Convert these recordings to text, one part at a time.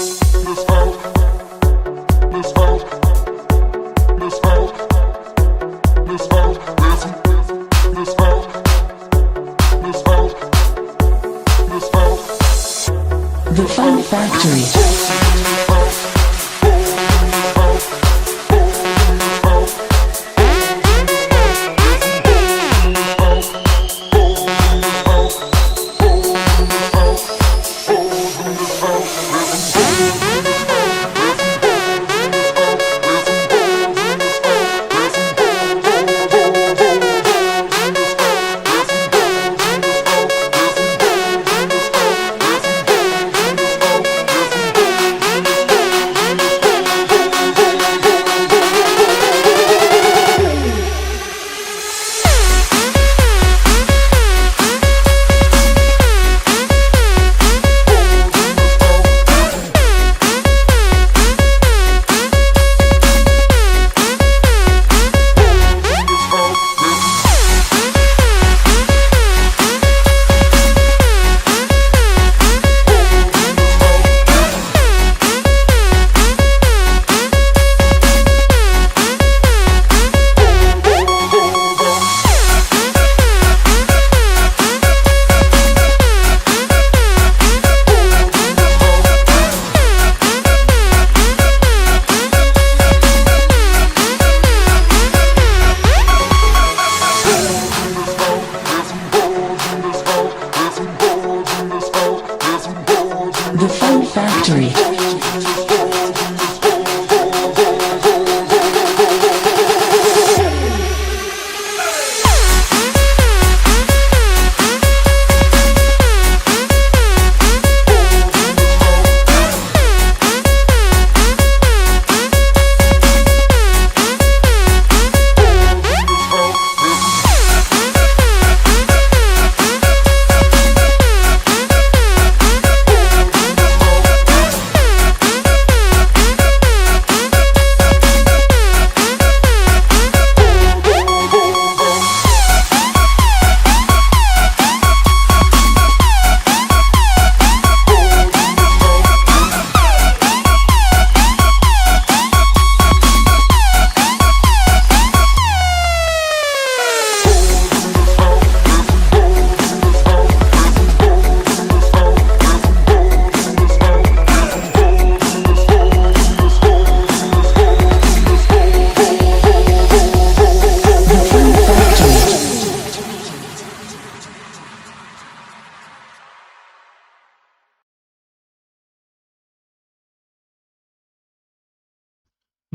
this out.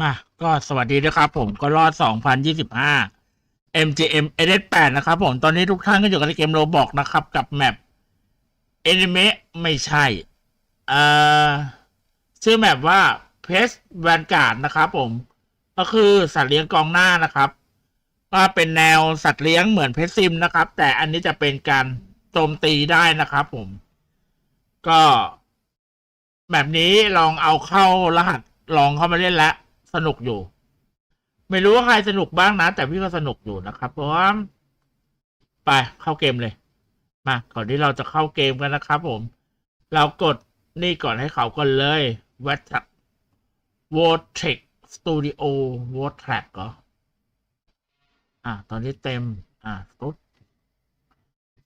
มาก็สวัสดีนะครับผมก็รอด 2025 MGM e d 8นะครับผมตอนนี้ทุกท่านก็อยู่กันในเกมโรบอกนะครับ กับแมป Anime ไม่ใช่เอ่อชื่อแมปว่า p e s Vanguard นะครับผม ก็คือสัตว์เลี้ยงกองหน้านะครับ ก็เป็นแนวสัตว์เลี้ยงเหมือนเพชซิมนะครับ แต่อันนี้จะเป็นการโจมตีได้นะครับผม ก็แบบนี้ลองเอาเข้ารหัสลองเข้ามาเล่นแล้ว สนุกอยู่ ไม่รู้ว่าใครสนุกบ้างนะ แต่พี่ก็สนุกอยู่นะครับเพราะว่าไปเข้าเกมเลย มาก่อนที่เราจะเข้าเกมกันนะครับ ผม เรากดนี่ก่อนให้เขาก่อนเลยวัต v o t e x Studio v o t r a c เหรออะตอนนี้เต็ม อะตุ๊ด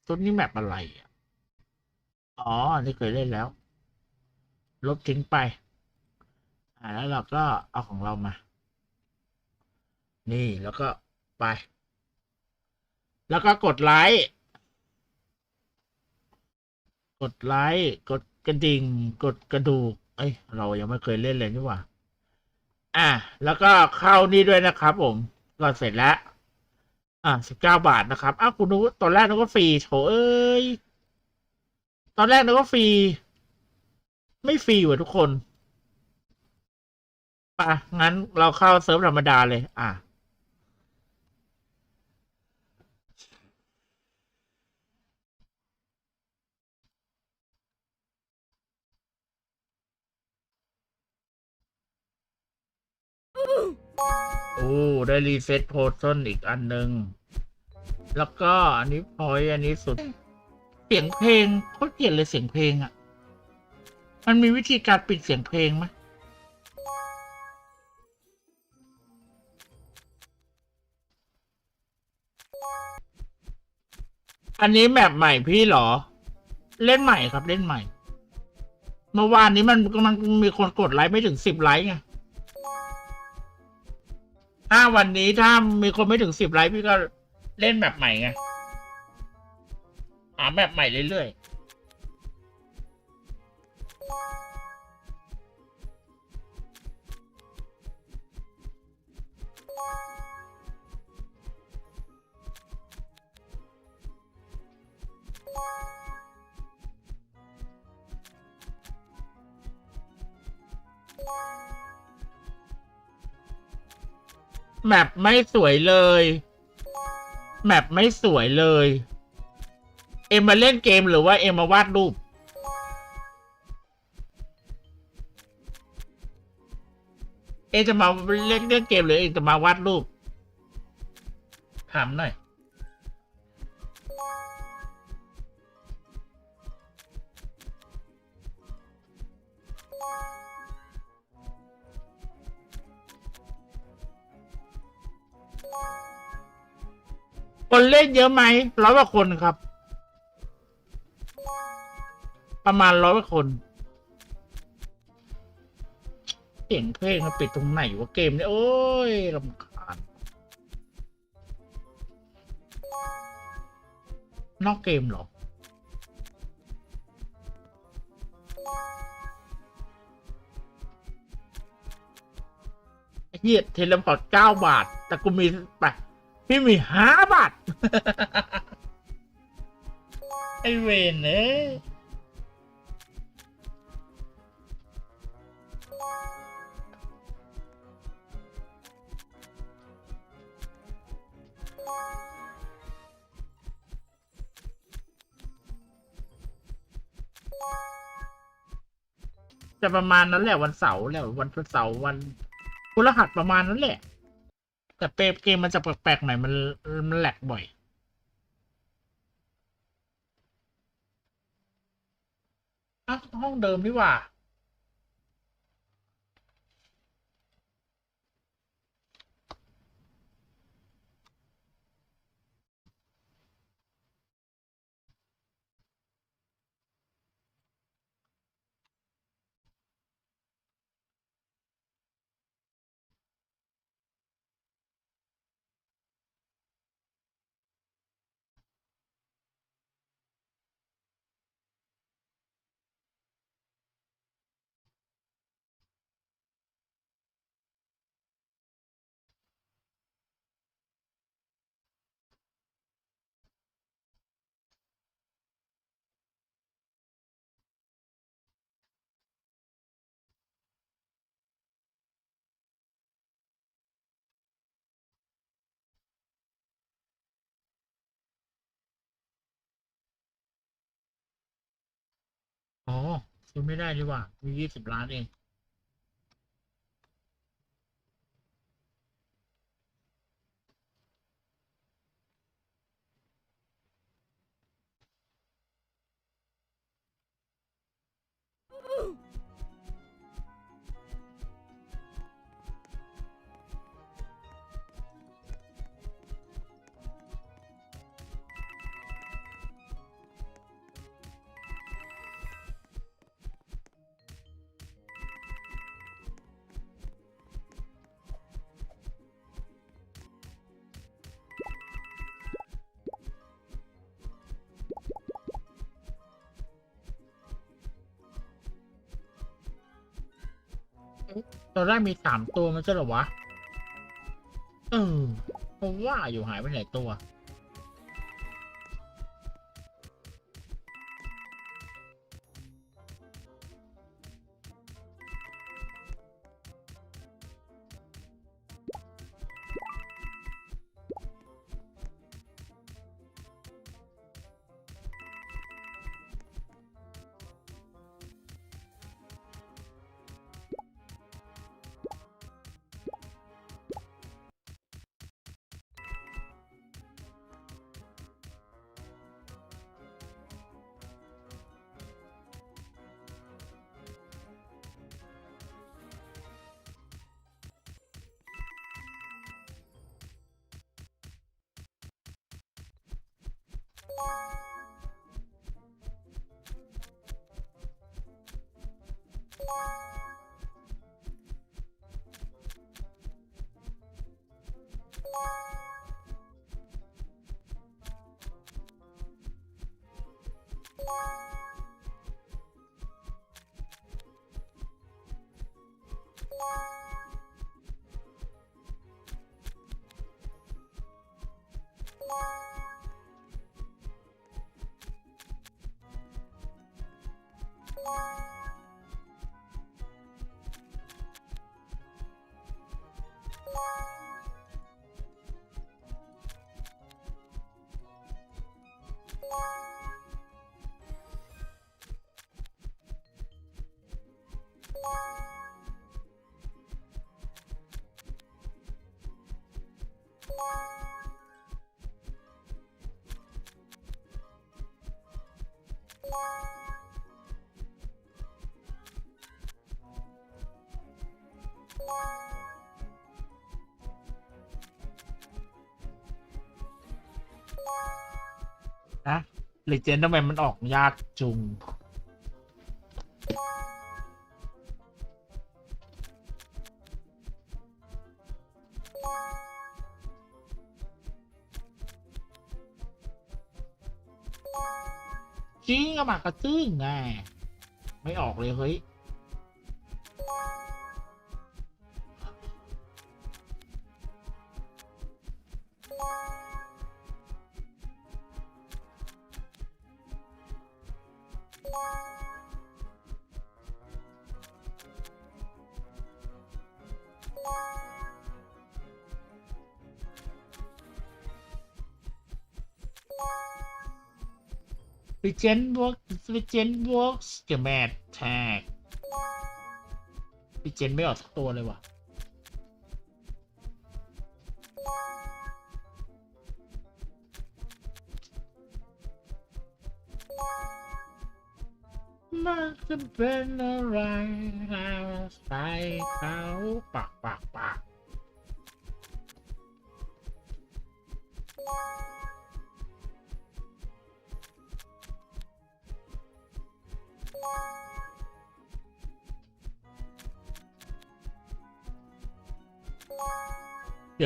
ตุ๊ดนี่แมปอะไรอ๋อ นี่เคยเล่นแล้ว ลบทิ้งไป อ่าแล้วเราก็เอาของเรามา นี่แล้วก็ไป แล้วก็กดไลค์กดไลค์กดกระดิ่งกดกระดูกเอ้ยเรายังไม่เคยเล่นเลยนี่หว่า อะแล้วก็เข้านี่ด้วยนะครับ ผม ก็เสร็จแล้ว อะสิบเก้าบาทนะครับอ้าวคุณนึกตอนแรกนึกว่าฟรีโถเอ้ย ตอนแรกนึกว่าฟรี ไม่ฟรีว่ะทุกคน ปะงั้นเราเข้าเซิร์ฟธรรมดาเลย อะ โอ้ ได้รีเซ็ตโพชั่นอีกอันหนึ่ง แล้วก็อันนี้พอยอันนี้สุด เสียงเพลงโคตรเกลียดเลยเสียงเพลงอะ่ะ มันมีวิธีการปิดเสียงเพลงไหม อันนี้แมปใหม่พี่เหรอ เล่นใหม่ครับเล่นใหม่ เมื่อวานนี้มันมันมีคนกดไลค์ไม่ถึงสิบไลค์ไงถ้าวันนี้ถ้ามีคนไม่ถึงสิบไลค์พี่ก็เล่นแบบใหม่ไงหาแบบใหม่เรื่อยๆ แมปไม่สวยเลย แมปไม่สวยเลย เอ็มมาเล่นเกมหรือว่าเอ็มมาวาดรูป เอ็มจะมาเล่นเล่นเกมหรือเอ็มจะมาวาดรูปถามหน่อย คนเล่นเยอะไหมร้อยกว่าคนครับ ประมาณร้อยกว่าคนเสียงเพลงมันปิดตรงไหนวะเกมเนี่ยโอ้ยรำคาญนอกเกมเหรอไอเฮียเทเลพอร์ตเก้าบาท แต่กูมีไป พี่มีห้าบาท ไอเวนเอ้ยจะประมาณนั้นแหละวันเสาร์แหละวันเสาร์วันพฤหัสประมาณนั้นแหละ แต่เปเกมมันจะแปลกๆหน่อยมันมันแหลกบ่อย อะห้องเดิมนี่ว่า อ๋อซื้อไม่ได้ดีกว่ามียี่สิบล้านเอง ตอนแรกมีสามตัวมันใช่เหรอวะ เออผมว่าอยู่หายไปไหนตัว เลเจนด์ทำไมมันออกยากจุง จริงอะหมากกระซึ้งไง ไม่ออกเลยเฮ้ย Legend works Legend works เกี่ยวแมทแท็ก Legend ไม่ออกสักตัวเลยว่ะ มันจะเป็นอะไรใส่เขาปา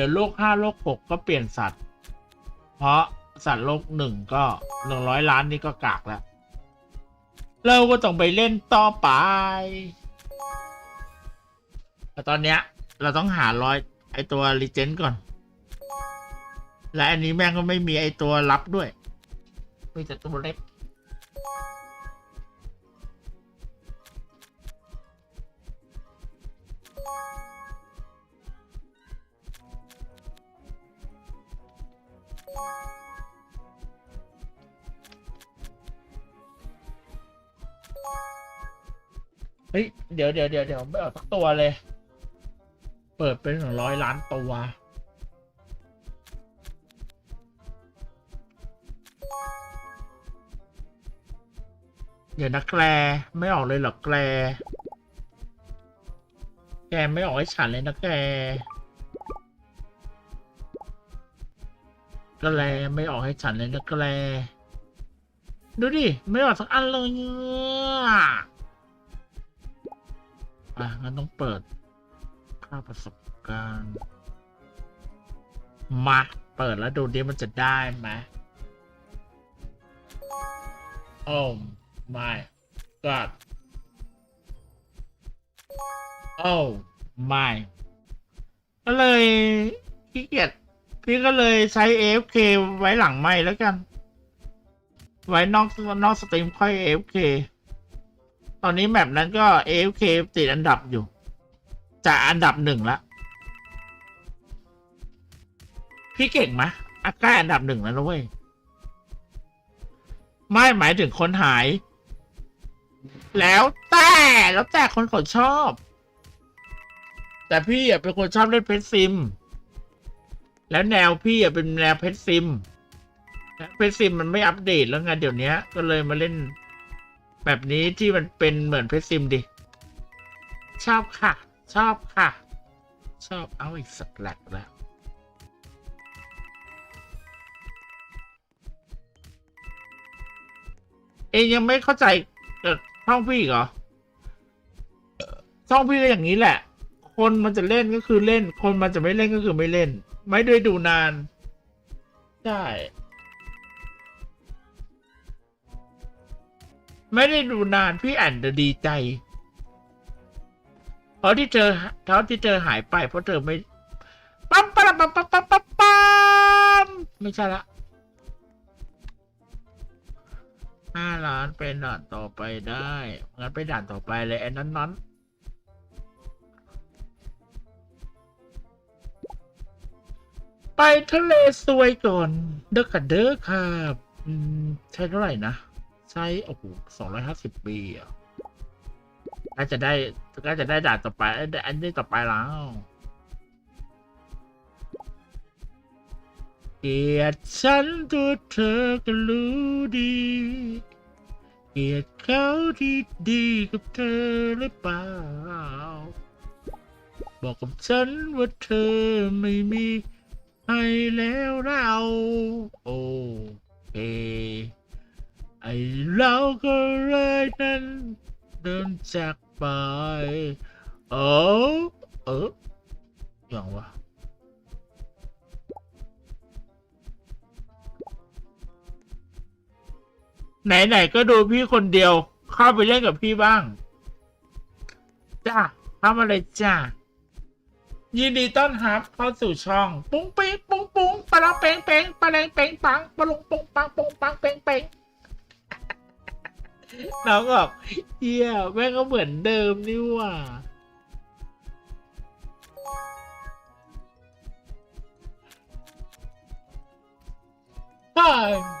ดี๋ยวโลกห้าโลกหกก็เปลี่ยนสัตว์ เพราะสัตว์โลกหนึ่งก็หนึ่งร้อยล้านนี่ก็กากแล้ว เราก็ต้องไปเล่นต่อไปแต่ตอนเนี้ย เราต้องหาร้อยไอตัวรีเจนก่อน และอันนี้แม่งก็ไม่มีไอตัวรับด้วย มีแต่ตัวเล็ก เฮ้ย เดี๋ยวเดี๋ยวเดี๋ยวเดี๋ยวไม่ออกสักตัวเลย เปิดเป็นถึงร้อยล้านตัว เดี๋ยวนะแกลไม่ออกเลยเหรอแกลแกไม่ออกให้ฉันเลยนะแกแกลไม่ออกให้ฉันเลยนะแกลดูดิ ไม่ออกสักอันเลยเนี่ย อะงั้นต้องเปิด ค่าประสบการณ์ มา เปิดแล้วดูดิมันจะได้ไหมโอ้ my god โอ้ my ก็เลยขี้เกียจพี่ก็เลยใช้ AFK ไว้หลังไม่แล้วกัน ไว้นอกนอกสตรีมค่อย AFK ตอนนี้แมปนั้นก็ AFK ติดอันดับอยู่ จากอันดับหนึ่งละ พี่เก่งไหมอะใกล้อันดับหนึ่งแล้วนะเว้ย ไม่หมายถึงคนหาย แล้วแต่แล้วแต่คนเขาชอบ แต่พี่อะเป็นคนชอบเล่นเพชรซิม แล้วแนวพี่อะเป็นแนวเพชรซิมเพชรซิมมันไม่อัปเดตแล้วไงเดี๋ยวนี้ก็เลยมาเล่น แบบนี้ที่มันเป็นเหมือนเพชรซิมดิ ชอบค่ะ ชอบค่ะ ชอบเอาอีกสักแหลกแล้วเองยังไม่เข้าใจช่องพี่เหรอเอ่อช่องพี่ก็อย่างนี้แหละ คนมันจะเล่นก็คือเล่น คนมันจะไม่เล่นก็คือไม่เล่น ไม่ได้ดูนานใช่ ไม่ได้ดูนานพี่อ่านจะดีใจ เพราะที่เจอเพราที่เจอหายไปเพราะเธอไม่ปั๊มปั๊มปั๊มปั๊มปั๊มปั๊มปั๊มไม่ใช่ละห้าล้านเป็นด่านต่อไปได้งั้นไปด่านต่อไปเลยไอ้นั้นนั้นไปทะเลสวยก่อน เด้อกันเด้อครับ ใช้เท่าไหร่นะ ใช้โอ้โหสองร้อยห้าสิบปีอะน่าจะได้น่าจะได้ด่านต่อไปเอ้ยอันนี้ต่อไปแล้วเกลียดฉันตัวเธอก็รู้ดีเกลียดเขาที่ดีกับเธอหรือเปล่า บอกกับฉันว่าเธอไม่มีให้แล้วเราโอเค ไอเราก็เลยนั้นเดินจากไปเออเอออย่างวะไหนๆก็ดูพี่คนเดียว เข้าไปเล่นกับพี่บ้าง จ้าทำอะไรจ้ายินดีต้อนรับเข้าสู่ช่อง ปุ้งปิ๊งปุ้งปุ้งปะละเปงเปงปะแรงเปงปังปะลุงปุ้งปังปุ้งปังเปงเปง น้องบอกเฮียแม่งก็เหมือนเดิมนี่ว่าใช่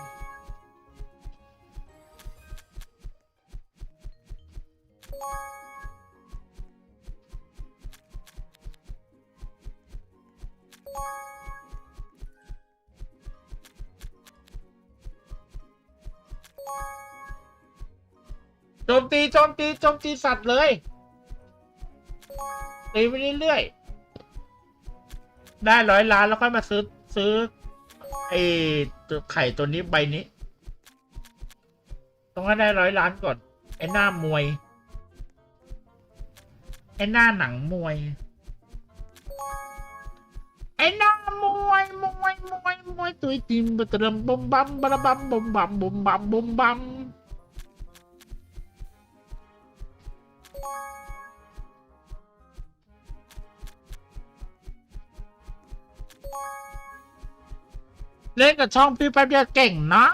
ตีโจมตีโจมตีสัตว์เลยตีไปเรื่อยๆได้ร้อยล้านแล้วค่อยมาซื้อซื้อไอ้ตัวไข่ตัวนี้ใบนี้ ต้องให้ได้ร้อยล้านก่อน ไอ้หน้ามวย ไอ้หน้าหนังมวย ไอ้หน้ามวยมวยมวยมวยตุยติมบะตรมบมบัมบะระบัมบมบัมบมบัมบมบัม ล่นกับช่องพี่แป๊บเดียวเก่งนะ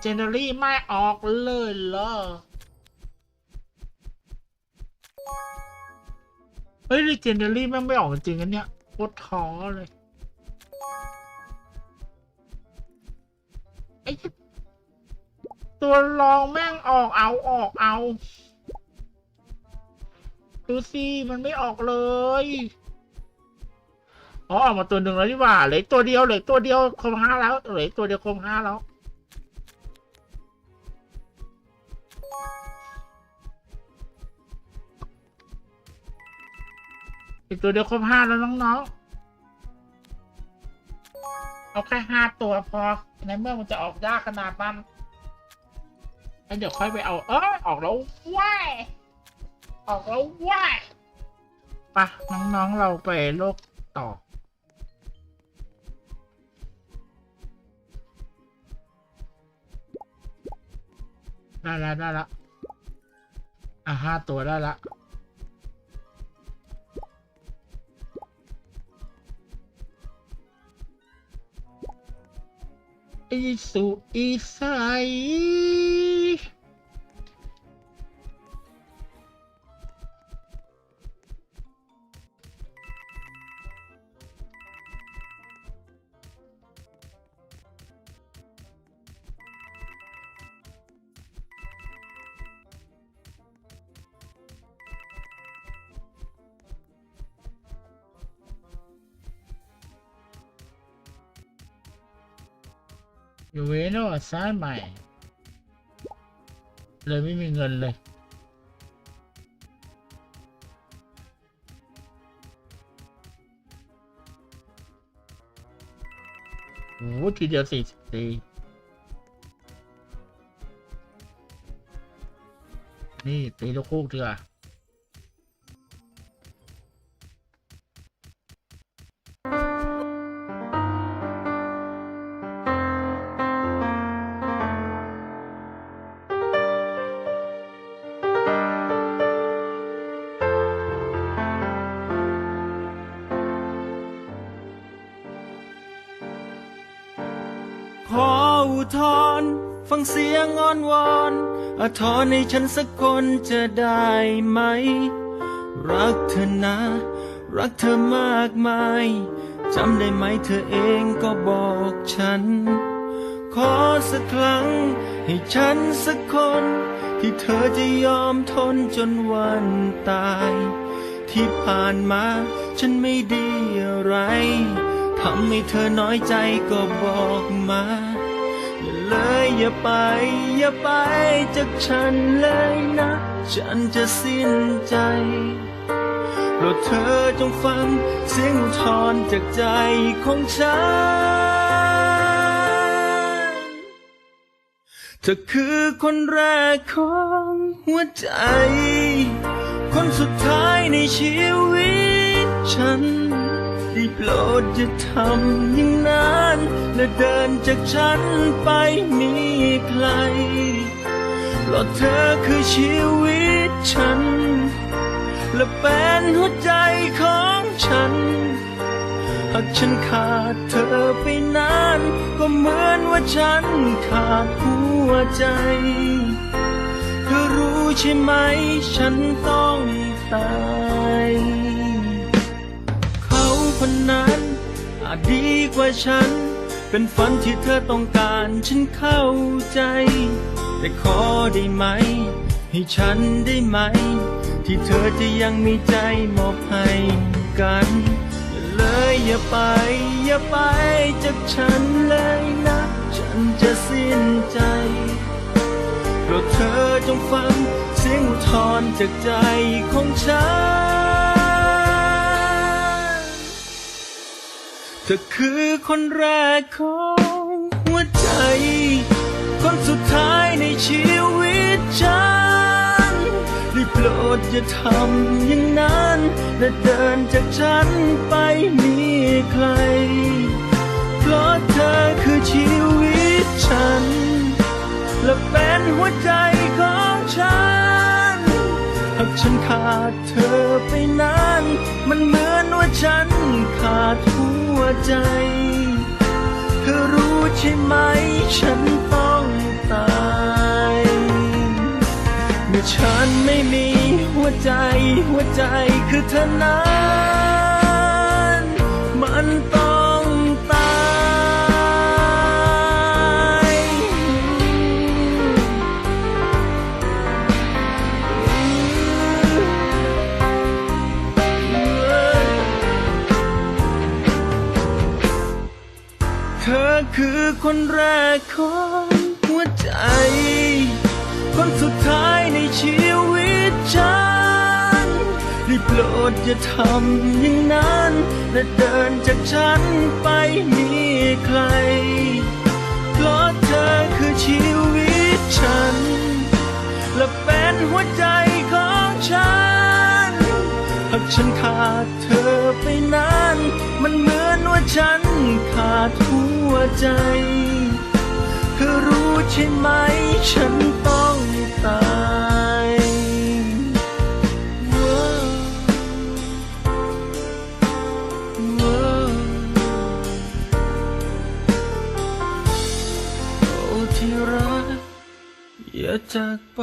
เจนเนอรี่ไม่ออกเลยเหรอ เฮ้ยเจนเนอรี่แม่งไม่ออกจริงๆอันเนี้ยโคตรท้อเลย ไอ้ตัวรองแม่งออกเอาออกเอา ดูสิมันไม่ออกเลย อ๋อออกมาตัวหนึ่งแล้วนี่ว่าเหลืออกตัวเดียวเหลืออกตัวเดียวครบห้าแล้วเหลืออกตัวเดียวครบห้าแล้วอีกตัวเดียวครบห้าแล้วน้องๆ เอาแค่ห้าตัวพอ ในเมื่อมันจะออกยากขนาดนั้นแล้วเดี๋ยวค่อยไปเอา เอ้ยออกแล้วว้ายออกแล้วว้ายปะน้องๆเราไปโลกต่อ ได้แล้วได้แล้วอะห้าตัวได้ละ อีสุอี เวโนซ้ายใหม่ เลยไม่มีเงินเลย โอ้ทีเดียวสี่สิบตีนี่ตีลูกคู่เถอะ อให้ฉันสักคนจะได้ไหม รักเธอนะ รักเธอมากมายจำได้ไหมเธอเองก็บอกฉัน ขอสักครั้ง ให้ฉันสักคน ที่เธอจะยอมทนจนวันตาย ที่ผ่านมาฉันไม่ดีอะไรทำให้เธอน้อยใจก็บอกมา เลยอย่าไป อย่าไปจากฉันเลยนะ ฉันจะสิ้นใจโปรดเธอจงฟังเสียงอุทธรจากใจของฉัน เธอคือคนแรกของหัวใจ คนสุดท้ายในชีวิตฉัน ได้โปรดจะทำอย่างนั้น และเดินจากฉันไปมีใครเพราะเธอคือชีวิตฉัน และเป็นหัวใจของฉัน หากฉันขาดเธอไปนาน ก็เหมือนว่าฉันขาดหัวใจ เธอรู้ใช่ไหมฉันต้องตาย นั้น อาจดีกว่าฉัน เป็นฝันที่เธอต้องการฉันเข้าใจ แต่ขอได้ไหม ให้ฉันได้ไหม ที่เธอจะยังมีใจมอบให้กันอย่าเลยอย่าไป อย่าไปจากฉันเลยนะ ฉันจะสิ้นใจโปรดเธอจงฟังเสียงอุทธรจากใจของฉัน ธอคือคนแรกของหัวใจ คนสุดท้ายในชีวิตฉันได้โปรดอย่าทำอย่างนั้น และเดินจากฉันไปมีใคร เพราะเธอคือชีวิตฉัน และเป็นหัวใจของฉัน หากฉันขาดเธอไปนาน มันเหมือนว่าฉันขาดหัวใจ เธอรู้ใช่ไหม ฉันต้องตาย เมื่อฉันไม่มีหัวใจ หัวใจคือเธอนั้นมัน คือคนแรกของหัวใจ คนสุดท้ายในชีวิตฉันได้โปรดอย่าทำอย่างนั้นและเดินจากฉันไปมีใคร เพราะเธอคือชีวิตฉัน และเป็นหัวใจของฉัน หากฉันขาดเธอไปนาน มันเหมือนว่าฉันขาดหัว ใจเธอรู้ใช่ไหมฉันต้องตายโอ้ที่รักอย่าจากไป